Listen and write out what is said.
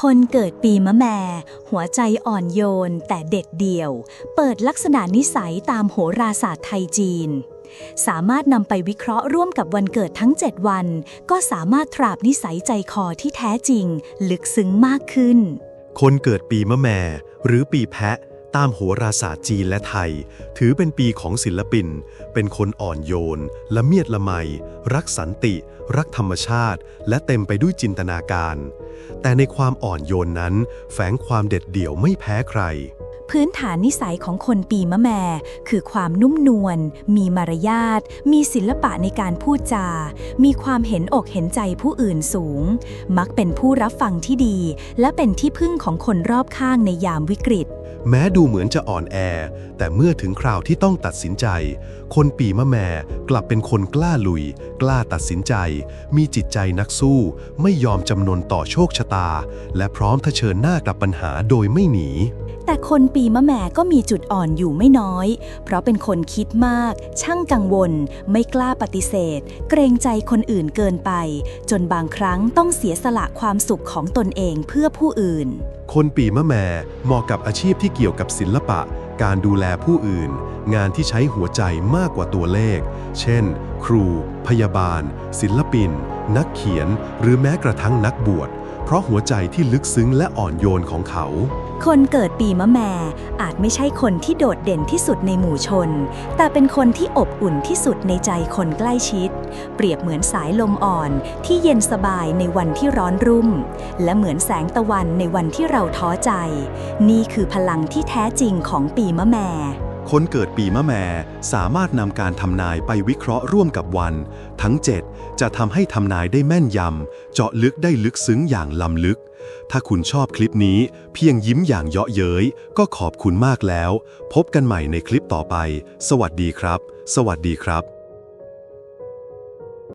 คนเกิดปีมะแม่ หัวใจอ่อนโยนแต่เด็ดเดี่ยว เปิดลักษณะนิสัยตามโหราศาสตร์ไทยจีน สามารถนำไปวิเคราะห์ร่วมกับวันเกิดทั้ง 7 วัน ก็สามารถตราบนิสัยใจคอที่แท้จริง ลึกซึ้งมากขึ้น คนเกิดปีมะแม่ หรือปีแพะ ตามโหราศาสตร์จีนและไทย ถือเป็นปีของศิลปิน เป็นคนอ่อนโยน ละเมียดละไม รักสันติ รักธรรมชาติ และเต็มไปด้วยจินตนาการ แต่ในความอ่อนโยนนั้น แฝงความเด็ดเดี่ยวไม่แพ้ใครพื้นฐานนิสัยของคนปีมะแม่ คือความนุ่มนวล มีมารยาท มีศิลปะในการพูดจา มีความเห็นอกเห็นใจผู้อื่นสูง มักเป็นผู้รับฟังที่ดี และเป็นที่พึ่งของคนรอบข้างในยามวิกฤต แม้ดูเหมือนจะอ่อนแอ แต่เมื่อถึงคราวที่ต้องตัดสินใจ คนปีมะแม่กลับเป็นคนกล้าลุย กล้าตัดสินใจ มีจิตใจนักสู้ ไม่ยอมจำนนต่อโชคชะตา และพร้อมเผชิญหน้ากับปัญหาโดยไม่หนี แต่คนปีมะแม่ก็มีจุดอ่อนอยู่ไม่น้อย เพราะเป็นคนคิดมาก ช่างกังวล ไม่กล้าปฏิเสธ เกรงใจคนอื่นเกินไป จนบางครั้งต้องเสียสละความสุขของตนเองเพื่อผู้อื่น คนปีมะแม่เหมาะกับอาชีพที่เกี่ยวกับศิลปะ การดูแลผู้อื่น งานที่ใช้หัวใจมากกว่าตัวเลข เช่น ครู พยาบาล ศิลปิน นักเขียน หรือแม้กระทั่งนักบวช เพราะหัวใจที่ลึกซึ้งและอ่อนโยนของเขา คนเกิดปีมะแม่อาจไม่ใช่คนที่โดดเด่นที่สุดในหมู่ชน แต่เป็นคนที่อบอุ่นที่สุดในใจคนใกล้ชิด เปรียบเหมือนสายลมอ่อนที่เย็นสบายในวันที่ร้อนรุ่ม และเหมือนแสงตะวันในวันที่เราท้อใจ นี่คือพลังที่แท้จริงของปีมะแม่ คนเกิดปีมะแม่สามารถนำการทำนายไปวิเคราะห์ร่วมกับวัน ทั้ง 7 จะทำให้ทำนายได้แม่นยำ เจาะลึกได้ลึกซึ้งอย่างล้ำลึก ถ้าคุณชอบคลิปนี้เพียงยิ้มอย่างเยาะเย้ยก็ขอบคุณมากแล้ว พบกันใหม่ในคลิปต่อไป สวัสดีครับ สวัสดีครับ